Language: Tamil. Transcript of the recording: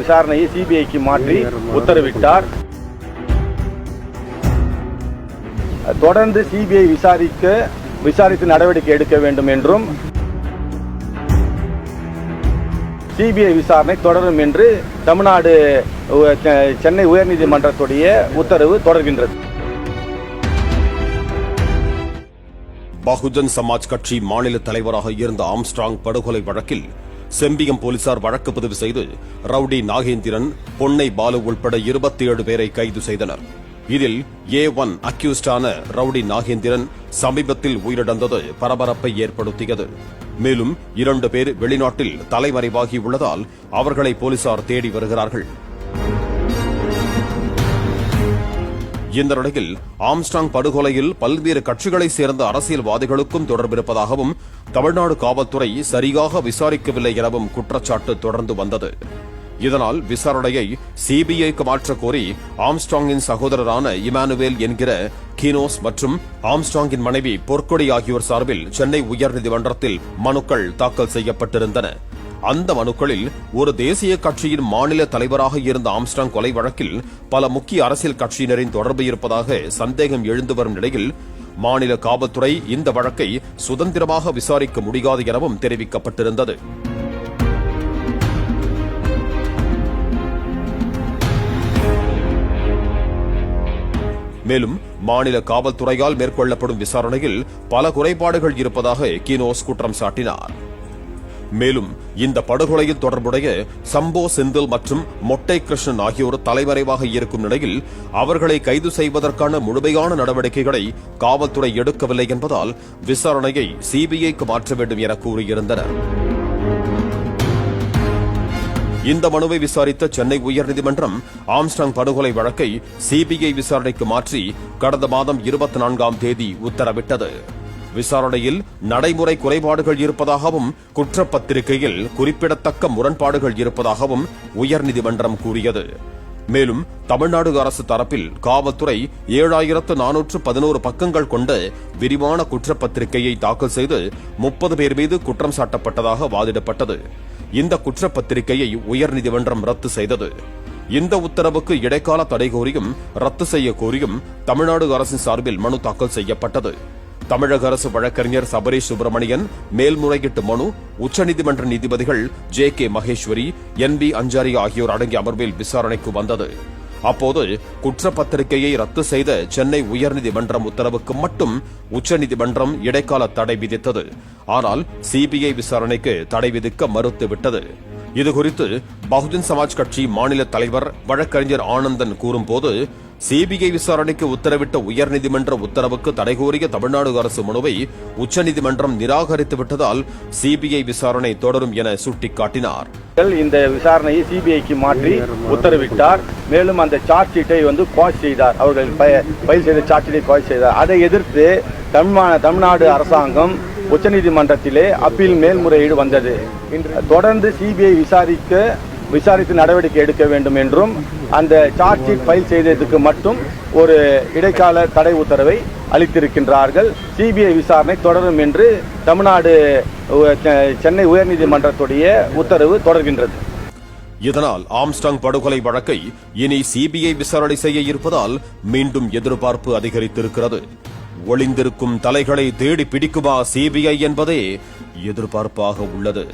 விசாரணையை சிபிஐக்கு மாற்றி உத்தரவிட்டார். தொடர்ந்து சிபிஐ விசாரிக்க விசாரித்து நடவடிக்கை எடுக்க வேண்டும் என்றும் சிபிஐ விசாரணை தொடரும் என்று தமிழ்நாடு சென்னை உயர்நீதிமன்றத்துடைய உத்தரவு தொடர்கின்றது. பகுஜன் சமாஜ் கட்சி மாநில தலைவராக இருந்த ஆம்ஸ்ட்ராங் படுகொலை வழக்கில் செம்பியம் போலீசார் வழக்கு பதிவு செய்து ரவுடி நாகேந்திரன் பொன்னை பாலு உள்பட இருபத்தி ஏழு பேரை கைது செய்தனர். இதில் ஏ ஒன் அக்யூஸ்டான ரவுடி நாகேந்திரன் சமீபத்தில் உயிரிழந்தது பரபரப்பை ஏற்படுத்தியது. மேலும் இரண்டு பேர் வெளிநாட்டில் தலைமறைவாகி உள்ளதால் அவர்களை போலீசார் தேடி வருகிறார்கள். இந்த நிலையில் ஆம்ஸ்டாங் படுகொலையில் பல்வேறு கட்சிகளைச் சேர்ந்த அரசியல்வாதிகளுக்கும் தொடர்பிருப்பதாகவும் தமிழ்நாடு காவல்துறை சரியாக விசாரிக்கவில்லை எனவும் குற்றச்சாட்டு தொடர்ந்து வந்தது. இதனால் விசாரணையை சிபிஐக்கு மாற்றக் கோரி ஆம்ஸ்டாங்கின் சகோதரரான இமானுவேல் என்கிற கீனோஸ் மற்றும் ஆம்ஸ்டாங்கின் மனைவி பொற்கொடி ஆகியோர் சார்பில் சென்னை உயர்நீதிமன்றத்தில் மனுக்கள் தாக்கல் செய்யப்பட்டிருந்தன. அந்த மனுக்களில் ஒரு தேசிய கட்சியின் மாநில தலைவராக இருந்த ஆம்ஸ்டாங் கொலை வழக்கில் பல முக்கிய அரசியல் கட்சியினரின் தொடர்பு இருப்பதாக சந்தேகம் எழுந்து வரும் நிலையில் மாநில காவல்துறை இந்த வழக்கை சுதந்திரமாக விசாரிக்க முடியாது எனவும் தெரிவிக்கப்பட்டிருந்தது. மேலும் மாநில காவல்துறையால் மேற்கொள்ளப்படும் விசாரணையில் பல குறைபாடுகள் இருப்பதாக கினோஸ் குற்றம் சாட்டினார். மேலும் இந்த படுகொலையில் தொடர்புடைய சம்போ செந்தில் மற்றும் மொட்டை கிருஷ்ணன் ஆகியோர் தலைமறைவாக இருக்கும் நிலையில் அவர்களை கைது செய்வதற்கான முழுமையான நடவடிக்கைகளை காவல்துறை எடுக்கவில்லை என்பதால் விசாரணையை சிபிஐக்கு மாற்ற வேண்டும் என கூறியிருந்தனர். இந்த மனுவை விசாரித்த சென்னை உயர்நீதிமன்றம் ஆம்ஸ்டாங் படுகொலை வழக்கை சிபிஐ விசாரணைக்கு மாற்றி கடந்த மாதம் இருபத்தி நான்காம் தேதி உத்தரவிட்டது. விசாரணையில் நடைமுறை குறைபாடுகள் இருப்பதாகவும் குற்றப்பத்திரிகையில் குறிப்பிடத்தக்க முரண்பாடுகள் இருப்பதாகவும் உயர்நீதிமன்றம் கூறியது. மேலும் தமிழ்நாடு அரசு தரப்பில் காவல்துறை ஏழாயிரத்து நானூற்று பதினோரு பக்கங்கள் கொண்ட விரிவான குற்றப்பத்திரிகையை தாக்கல் செய்து முப்பது பேர் மீது குற்றம் சாட்டப்பட்டதாக வாதிடப்பட்டது. இந்த குற்றப்பத்திரிகையை உயர்நீதிமன்றம் ரத்து செய்தது. இந்த உத்தரவுக்கு இடைக்கால தடை கோரியும் ரத்து செய்ய கோரியும் தமிழ்நாடு அரசின் சார்பில் மனு தாக்கல் செய்யப்பட்டது. தமிழக அரசு வழக்கறிஞர் சபரீஷ் சுப்பிரமணியன் மேல்முறையீட்டு மனு உச்சநீதிமன்ற நீதிபதிகள் J K Maheshwari N B Anjaria ஆகியோர் அடங்கிய அமர்வில் விசாரணைக்கு வந்தது. அப்போது குற்றப்பத்திரிகையை ரத்து செய்த சென்னை உயர்நீதிமன்றம் உத்தரவுக்கு மட்டும் உச்சநீதிமன்றம் இடைக்கால தடை விதித்தது. ஆனால் சிபிஐ விசாரணைக்கு தடை விதிக்க மறுத்துவிட்டது. இதுகுறித்து பகுஜன் சமாஜ் கட்சி மாநில தலைவர் வழக்கறிஞர் ஆனந்தன் கூறும்போது சிபிஐ விசாரணைக்கு உத்தரவிட்ட உயர்நீதிமன்ற உத்தரவுக்கு தடை கோரிய தமிழ்நாடு அரசு மனுவை உச்சநீதிமன்றம் நிராகரித்து விட்டதால் சிபிஐ விசாரணை தொடரும் என சுட்டிக்காட்டினார். இந்த விசாரணையை சிபிஐக்கு மாற்றி உத்தரவிட்டார். மேலும் அந்த சார்ஜ் ஷீட்டை வந்து குவாஷ் செய்தார். அவர்கள் ஃபைல் செய்த சார்ஜ் ஷீட்டை குவாஷ் செய்தார். அதை எதிர்த்து தமிழ்நாடு அரசாங்கம் உச்சநீதிமன்றத்திலே அப்பீல் மேல்முறையீடு வந்தது. தொடர்ந்து சிபிஐ விசாரிக்க விசாரித்து நடவடிக்கை எடுக்க வேண்டும் என்றும் அந்த சார்ஜ் ஷீட் ஃபைல் செய்ததுக்கு மட்டும் ஒரு இடைக்கால தடை உத்தரவை அளித்திருக்கின்றார்கள். சிபிஐ விசாரணை தொடரும் என்று தமிழ்நாடு சென்னை உயர்நீதிமன்றத்துடைய உத்தரவு தொடர்கின்றது. இதனால் ஆம்ஸ்டாங் படுகொலை வழக்கை இனி சிபிஐ விசாரணை செய்ய இருப்பதால் மீண்டும் எதிர்பார்ப்பு அதிகரித்திருக்கிறது. ஒளிந்திருக்கும் தலைகளை தேடி பிடிக்குமா சிபிஐ என்பதே எதிர்பார்ப்பாக உள்ளது.